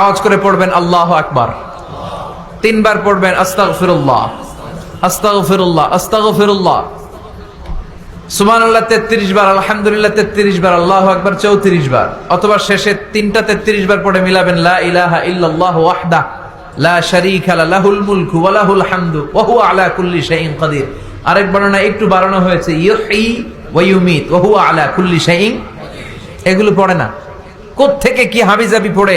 আওয়াজ করে পড়বেন আল্লাহ আকবার। তিনবার পড়বেন আস্তাগফিরুল্লাহ আস্তাগফিরুল্লাহ আস্তাগফিরুল্লাহ। সুবহানাল্লাহ 33 বার, আলহামদুলিল্লাহ 33 বার, আল্লাহু আকবার 34 বার। অথবা শেষে তিনটা 33 বার পড়ে মিলাবেন, লা ইলাহা ইল্লাল্লাহু ওয়াহদা, লা শারীকা লাহুল মুলকু ওয়া লাহুল হামদু, ওয়া হুয়া আলা কুল্লি শাইইন কাদির। আরেক বর্ণনা, একটু বাড়ানো হয়েছে ইউহি ওয়া ইউমিত, ওয়া হুয়া আলা কুল্লি শাইইন। এগুলো পড়ে না। থেকে কি হাবিজাবি পড়ে?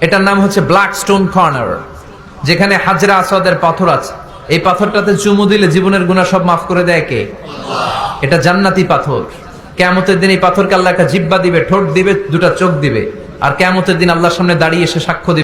এটার নাম হচ্ছে ব্ল্যাক স্টোন কর্নার যেখানে হাজরা আসাদের পাথর আছে। এই পাথরটাতে চুমু দিলে জীবনের গুণা সব মাফ করে দেয় কে? এটা জান্নাতি পাথর। কেমতের দিন এই পাথরকে আল্লাহ একটা জিব্বা দিবে, ঠোঁট দিবে, দুটা চোখ দিবে। আর কেমতের দিন আল্লাহর সামনে দাঁড়িয়ে এসে সাক্ষ্য দিবে।